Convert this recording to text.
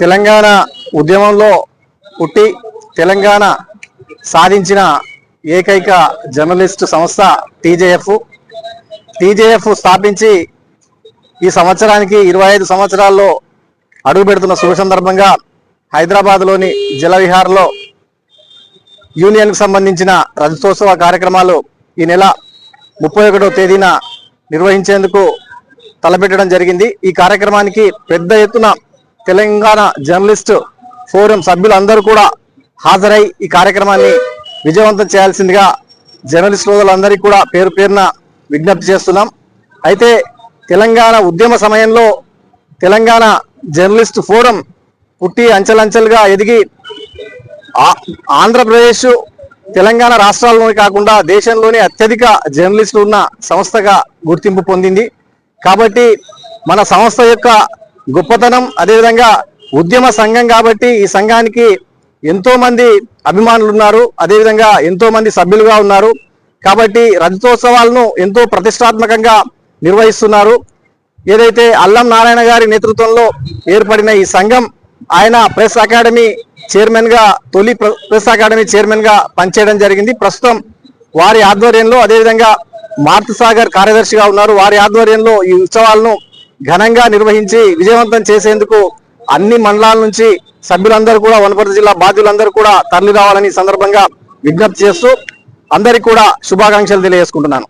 తెలంగాణ ఉద్యమంలో పుట్టి తెలంగాణ సాధించిన ఏకైక జర్నలిస్ట్ సంస్థ టీజేఎఫ్. టీజేఎఫ్ స్థాపించి ఈ సంవత్సరానికి ఇరవై ఐదు సంవత్సరాల్లో అడుగు పెడుతున్న శుభ సందర్భంగా హైదరాబాద్లోని జలవిహార్లో యూనియన్కు సంబంధించిన రజతోత్సవ కార్యక్రమాలు ఈ నెల ముప్పై ఒకటో తేదీన నిర్వహించేందుకు తలపెట్టడం జరిగింది. ఈ కార్యక్రమానికి పెద్ద ఎత్తున తెలంగాణ జర్నలిస్ట్ ఫోరం సభ్యులందరూ కూడా హాజరై ఈ కార్యక్రమాన్ని విజయవంతం చేయాల్సిందిగా జర్నలిస్ట్ సోదరులందరికీ కూడా పేరు పేరున విజ్ఞప్తి చేస్తున్నాం. అయితే తెలంగాణ ఉద్యమ సమయంలో తెలంగాణ జర్నలిస్ట్ ఫోరం పుట్టి అంచెలంచెలుగా ఎదిగి ఆంధ్రప్రదేశ్ తెలంగాణ రాష్ట్రాల్లోనే కాకుండా దేశంలోనే అత్యధిక జర్నలిస్టులు ఉన్న సంస్థగా గుర్తింపు పొందింది. కాబట్టి మన సంస్థ యొక్క గొప్పతనం అదేవిధంగా ఉద్యమ సంఘం కాబట్టి ఈ సంఘానికి ఎంతో మంది అభిమానులు ఉన్నారు అదేవిధంగా ఎంతో మంది సభ్యులుగా ఉన్నారు. కాబట్టి రజతోత్సవాలను ఎంతో ప్రతిష్టాత్మకంగా నిర్వహిస్తున్నారు. ఏదైతే అల్లం నారాయణ గారి నేతృత్వంలో ఏర్పడిన ఈ సంఘం ఆయన ప్రెస్ అకాడమీ చైర్మన్గా తొలి ప్రెస్ అకాడమీ చైర్మన్గా పనిచేయడం జరిగింది. ప్రస్తుతం వారి ఆధ్వర్యంలో అదేవిధంగా మార్తి సాగర్ కార్యదర్శిగా ఉన్నారు. వారి ఆధ్వర్యంలో ఈ ఉత్సవాలను ఘనంగా నిర్వహించి విజయవంతం చేసేందుకు అన్ని మండలాల నుంచి సభ్యులందరూ కూడా వనపర్తి జిల్లా బాధ్యులందరూ కూడా తరలి రావాలని సందర్భంగా విజ్ఞప్తి చేస్తూ అందరికీ కూడా శుభాకాంక్షలు తెలియజేసుకుంటున్నాను.